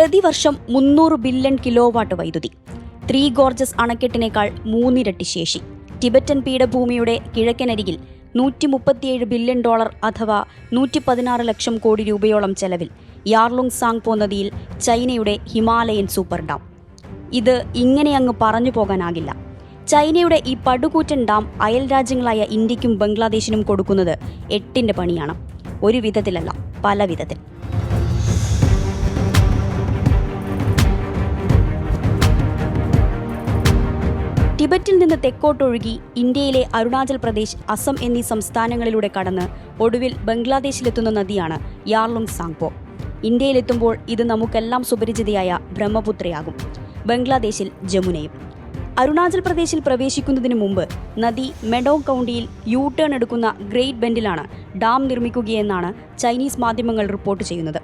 പ്രതിവർഷം മുന്നൂറ് billion kilowatt വൈദ്യുതി. ത്രീ ഗോർജസ് അണക്കെട്ടിനേക്കാൾ മൂന്നിരട്ടി ശേഷി. ടിബറ്റൻ പീഠഭൂമിയുടെ കിഴക്കനരികിൽ നൂറ്റി മുപ്പത്തിയേഴ് ബില്യൺ ഡോളർ അഥവാ നൂറ്റി പതിനാറ് ലക്ഷം കോടി രൂപയോളം ചെലവിൽ യാർലുങ് സാങ്പോ നദിയിൽ ചൈനയുടെ ഹിമാലയൻ സൂപ്പർ ഡാം. ഇത് ഇങ്ങനെ അങ്ങ് പറഞ്ഞു പോകാനാകില്ല. ചൈനയുടെ ഈ പടുകൂറ്റൻ ഡാം അയൽ രാജ്യങ്ങളായ ഇന്ത്യക്കും ബംഗ്ലാദേശിനും കൊടുക്കുന്നത് എട്ടിന്റെ പണിയാണ്. ഒരു വിധത്തിലല്ല പല വിധത്തിൽ. ടിബറ്റിൽ നിന്ന് തെക്കോട്ടൊഴുകി ഇന്ത്യയിലെ അരുണാചൽ പ്രദേശ് അസം എന്നീ സംസ്ഥാനങ്ങളിലൂടെ കടന്ന് ഒടുവിൽ ബംഗ്ലാദേശിലെത്തുന്ന നദിയാണ് യാർലുങ് സാങ്പോ. ഇന്ത്യയിലെത്തുമ്പോൾ ഇത് നമുക്കെല്ലാം സുപരിചിതയായ ബ്രഹ്മപുത്രയാകും ബംഗ്ലാദേശിൽ ജമുനയും. അരുണാചൽ പ്രദേശിൽ പ്രവേശിക്കുന്നതിന് മുമ്പ് നദി മെഡോങ് കൗണ്ടിയിൽ യു ടേൺ എടുക്കുന്ന ഗ്രേറ്റ് ബെൻഡിലാണ് ഡാം നിർമ്മിക്കുകയെന്നാണ് ചൈനീസ് മാധ്യമങ്ങൾ റിപ്പോർട്ട് ചെയ്യുന്നത്.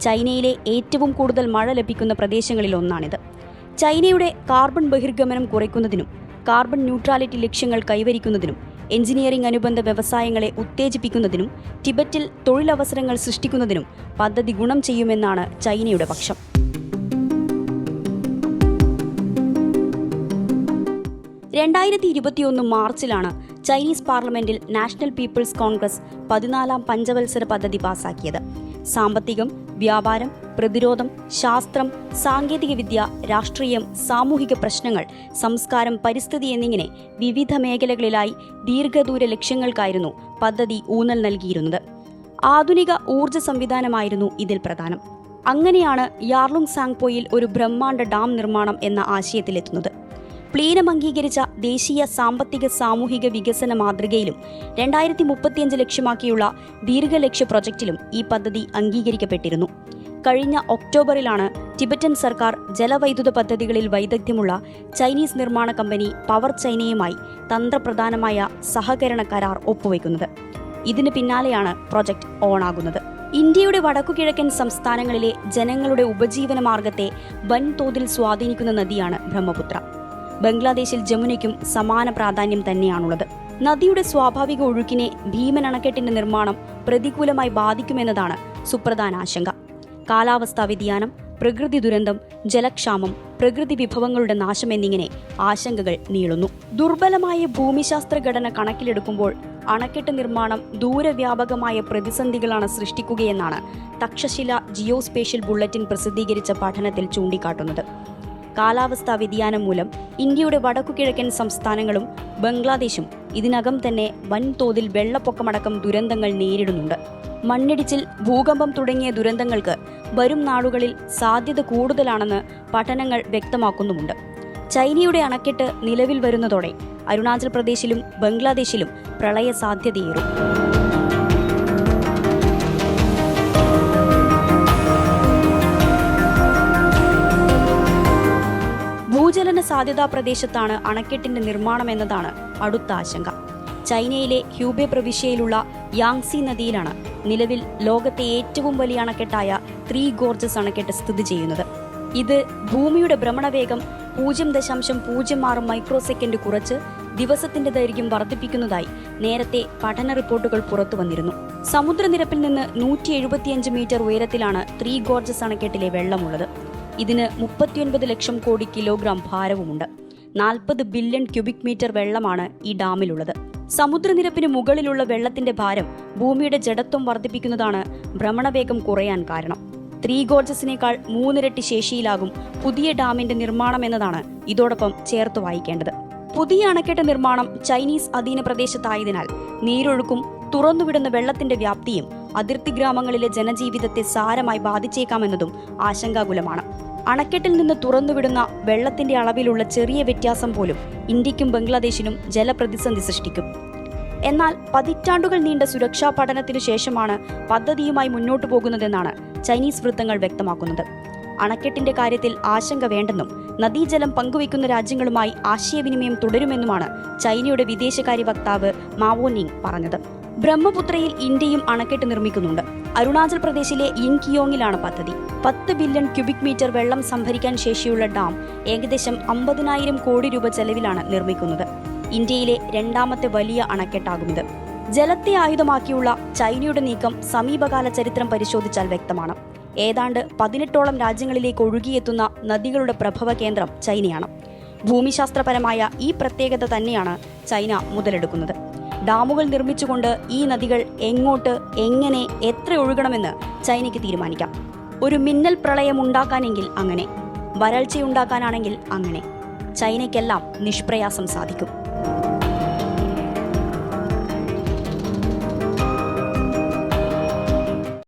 ചൈനയിലെ ഏറ്റവും കൂടുതൽ മഴ ലഭിക്കുന്ന പ്രദേശങ്ങളിൽ ഒന്നാണിത് ചൈനയുടെ കാർബൺ ബഹിർഗമനം കുറയ്ക്കുന്നതിനും കാർബൺ ന്യൂട്രാലിറ്റി ലക്ഷ്യങ്ങൾ കൈവരിക്കുന്നതിനും എഞ്ചിനീയറിംഗ് അനുബന്ധ വ്യവസായങ്ങളെ ഉത്തേജിപ്പിക്കുന്നതിനും ടിബറ്റിൽ തൊഴിലവസരങ്ങൾ സൃഷ്ടിക്കുന്നതിനും പദ്ധതി ഗുണം ചെയ്യുമെന്നാണ് ചൈനയുടെ പക്ഷം. രണ്ടായിരത്തി ഇരുപത്തിയൊന്ന് മാർച്ചിലാണ് ചൈനീസ് പാർലമെന്റിൽ നാഷണൽ പീപ്പിൾസ് കോൺഗ്രസ് പതിനാലാം പഞ്ചവത്സര പദ്ധതി പാസാക്കിയത്. സാമ്പത്തികം വ്യാപാരം പ്രതിരോധം ശാസ്ത്രം സാങ്കേതികവിദ്യ രാഷ്ട്രീയം സാമൂഹിക പ്രശ്നങ്ങൾ സംസ്കാരം പരിസ്ഥിതി എന്നിങ്ങനെ വിവിധ മേഖലകളിലായി ദീർഘദൂര ലക്ഷ്യങ്ങൾക്കായിരുന്നു പദ്ധതി ഊന്നൽ നൽകിയിരുന്നത്. ആധുനിക ഊർജ സംവിധാനമായിരുന്നു ഇതിൽ പ്രധാനം. അങ്ങനെയാണ് യാർലുങ് സാങ്പോയിൽ ഒരു ബ്രഹ്മാണ്ഡ ഡാം നിർമ്മാണം എന്ന ആശയത്തിലെത്തുന്നത്. പ്ലീനം അംഗീകരിച്ച ദേശീയ സാമ്പത്തിക സാമൂഹിക വികസന മാതൃകയിലും രണ്ടായിരത്തി മുപ്പത്തിയഞ്ച് ലക്ഷ്യമാക്കിയുള്ള ദീർഘലക്ഷ്യ പ്രൊജക്റ്റിലും ഈ പദ്ധതി അംഗീകരിക്കപ്പെട്ടിരുന്നു. കഴിഞ്ഞ ഒക്ടോബറിലാണ് ടിബറ്റൻ സർക്കാർ ജലവൈദ്യുത പദ്ധതികളിൽ വൈദഗ്ധ്യമുള്ള ചൈനീസ് നിർമ്മാണ കമ്പനി പവർ ചൈനയുമായി തന്ത്രപ്രധാനമായ സഹകരണ കരാർ ഒപ്പുവെക്കുന്നത്. ഇതിന് പിന്നാലെയാണ് പ്രൊജക്ട് ഓണാകുന്നത്. ഇന്ത്യയുടെ വടക്കുകിഴക്കൻ സംസ്ഥാനങ്ങളിലെ ജനങ്ങളുടെ ഉപജീവന മാർഗത്തെ വൻതോതിൽ സ്വാധീനിക്കുന്ന നദിയാണ് ബ്രഹ്മപുത്ര. ബംഗ്ലാദേശിൽ ജമുനയ്ക്കും സമാന പ്രാധാന്യം തന്നെയാണുള്ളത്. നദിയുടെ സ്വാഭാവിക ഒഴുക്കിനെ ഭീമൻ അണക്കെട്ടിന്റെ നിർമ്മാണം പ്രതികൂലമായി ബാധിക്കുമെന്നതാണ് സുപ്രധാന ആശങ്ക. കാലാവസ്ഥാ വ്യതിയാനം പ്രകൃതി ദുരന്തം ജലക്ഷാമം പ്രകൃതി വിഭവങ്ങളുടെ നാശം എന്നിങ്ങനെ ആശങ്കകൾ നീളുന്നു. ദുർബലമായ ഭൂമിശാസ്ത്ര ഘടന കണക്കിലെടുക്കുമ്പോൾ അണക്കെട്ട് നിർമ്മാണം ദൂരവ്യാപകമായ പ്രതിസന്ധികളാണ് സൃഷ്ടിക്കുകയെന്നാണ് തക്ഷശില ജിയോസ്പേഷ്യൽ ബുള്ളറ്റിൻ പ്രസിദ്ധീകരിച്ച പഠനത്തിൽ ചൂണ്ടിക്കാട്ടുന്നത്. കാലാവസ്ഥാ വ്യതിയാനം മൂലം ഇന്ത്യയുടെ വടക്കുകിഴക്കൻ സംസ്ഥാനങ്ങളും ബംഗ്ലാദേശും ഇതിനകം തന്നെ വൻതോതിൽ വെള്ളപ്പൊക്കമടക്കം ദുരന്തങ്ങൾ നേരിടുന്നുണ്ട്. മണ്ണിടിച്ചിൽ ഭൂകമ്പം തുടങ്ങിയ ദുരന്തങ്ങൾക്ക് വരും നാളുകളിൽ സാധ്യത കൂടുതലാണെന്ന് പഠനങ്ങൾ വ്യക്തമാക്കുന്നുമുണ്ട്. ചൈനയുടെ അണക്കെട്ട് നിലവിൽ വരുന്നതോടെ അരുണാചൽ പ്രദേശിലും ബംഗ്ലാദേശിലും പ്രളയ സാധ്യതയേറും സാധ്യതാ പ്രദേശത്താണ് അണക്കെട്ടിന്റെ നിർമ്മാണം എന്നതാണ് അടുത്ത ആശങ്ക. ചൈനയിലെ ഹ്യൂബെ പ്രവിശ്യയിലുള്ള യാങ്സി നദിയിലാണ് നിലവിൽ ലോകത്തെ ഏറ്റവും വലിയ അണക്കെട്ടായ ത്രീ ഗോർജസ് അണക്കെട്ട് സ്ഥിതി ചെയ്യുന്നത്. ഇത് ഭൂമിയുടെ ഭ്രമണവേഗം പൂജ്യം ദശാംശം പൂജ്യം ആറ് മൈക്രോ സെക്കൻഡ് കുറച്ച് ദിവസത്തിന്റെ ദൈർഘ്യം വർദ്ധിപ്പിക്കുന്നതായി നേരത്തെ പഠന റിപ്പോർട്ടുകൾ പുറത്തു വന്നിരുന്നു. സമുദ്രനിരപ്പിൽ നിന്ന് നൂറ്റി എഴുപത്തിയഞ്ച് മീറ്റർ ഉയരത്തിലാണ് ത്രീ ഗോർജസ് അണക്കെട്ടിലെ വെള്ളമുള്ളത്. ഇതിന് മുപ്പത്തിയൊൻപത് ലക്ഷം കോടി കിലോഗ്രാം ഭാരവുമുണ്ട്. നാൽപ്പത് ബില്യൺ ക്യൂബിക് മീറ്റർ വെള്ളമാണ് ഈ ഡാമിലുള്ളത്. സമുദ്രനിരപ്പിന് മുകളിലുള്ള വെള്ളത്തിന്റെ ഭാരം ഭൂമിയുടെ ജഡത്വം വർദ്ധിപ്പിക്കുന്നതാണ് ഭ്രമണവേഗം കുറയാൻ കാരണം. ത്രീ ഗോർജസിനേക്കാൾ മൂന്നിരട്ടി ശേഷിയിലാകും പുതിയ ഡാമിന്റെ നിർമ്മാണം എന്നതാണ് ഇതോടൊപ്പം ചേർത്ത് വായിക്കേണ്ടത്. പുതിയ അണക്കെട്ട് നിർമ്മാണം ചൈനീസ് അധീന പ്രദേശത്തായതിനാൽ നീരൊഴുക്കും തുറന്നുവിടുന്ന വെള്ളത്തിന്റെ വ്യാപ്തിയും അതിർത്തി ഗ്രാമങ്ങളിലെ ജനജീവിതത്തെ സാരമായി ബാധിച്ചേക്കാമെന്നതും ആശങ്കാകുലമാണ്. അണക്കെട്ടിൽ നിന്ന് തുറന്നുവിടുന്ന വെള്ളത്തിന്റെ അളവിലുള്ള ചെറിയ വ്യത്യാസം പോലും ഇന്ത്യക്കും ബംഗ്ലാദേശിനും ജലപ്രതിസന്ധി സൃഷ്ടിക്കും. എന്നാൽ പതിറ്റാണ്ടുകൾ നീണ്ട സുരക്ഷാ പഠനത്തിനു ശേഷമാണ് പദ്ധതിയുമായി മുന്നോട്ടു പോകുന്നതെന്നാണ് ചൈനീസ് വൃത്തങ്ങൾ വ്യക്തമാക്കുന്നത്. അണക്കെട്ടിന്റെ കാര്യത്തിൽ ആശങ്ക വേണ്ടെന്നും നദീജലം പങ്കുവയ്ക്കുന്ന രാജ്യങ്ങളുമായി ആശയവിനിമയം തുടരുമെന്നുമാണ് ചൈനയുടെ വിദേശകാര്യ വക്താവ് മാവോനിങ് പറഞ്ഞത്. ബ്രഹ്മപുത്രയിൽ ഇന്ത്യയും അണക്കെട്ട് നിർമ്മിക്കുന്നുണ്ട്. അരുണാചൽ പ്രദേശിലെ ഇൻകിയോങ്ങിലാണ് പദ്ധതി. പത്ത് ബില്യൺ ക്യൂബിക് മീറ്റർ വെള്ളം സംഭരിക്കാൻ ശേഷിയുള്ള ഡാം ഏകദേശം അമ്പതിനായിരം കോടി രൂപ ചെലവിലാണ് നിർമ്മിക്കുന്നത്. ഇന്ത്യയിലെ രണ്ടാമത്തെ വലിയ അണക്കെട്ടാകുന്നത് ജലത്തെ ആയുധമാക്കിയുള്ള ചൈനയുടെ നീക്കം സമീപകാല ചരിത്രം പരിശോധിച്ചാൽ വ്യക്തമാണ്. ഏതാണ്ട് പതിനെട്ടോളം രാജ്യങ്ങളിലേക്ക് ഒഴുകിയെത്തുന്ന നദികളുടെ പ്രഭവ കേന്ദ്രം ചൈനയാണ്. ഭൂമിശാസ്ത്രപരമായ ഈ പ്രത്യേകത തന്നെയാണ് ചൈന മുതലെടുക്കുന്നത്. ഡാമുകൾ നിർമ്മിച്ചുകൊണ്ട് ഈ നദികൾ എങ്ങോട്ട് എങ്ങനെ എത്ര ഒഴുകണമെന്ന് ചൈനയ്ക്ക് തീരുമാനിക്കാം. ഒരു മിന്നൽ പ്രളയം ഉണ്ടാക്കാനെങ്കിൽ അങ്ങനെ വരൾച്ചയുണ്ടാക്കാനാണെങ്കിൽ അങ്ങനെ. ചൈനയ്ക്കെല്ലാം നിഷ്പ്രയാസം സാധിക്കും.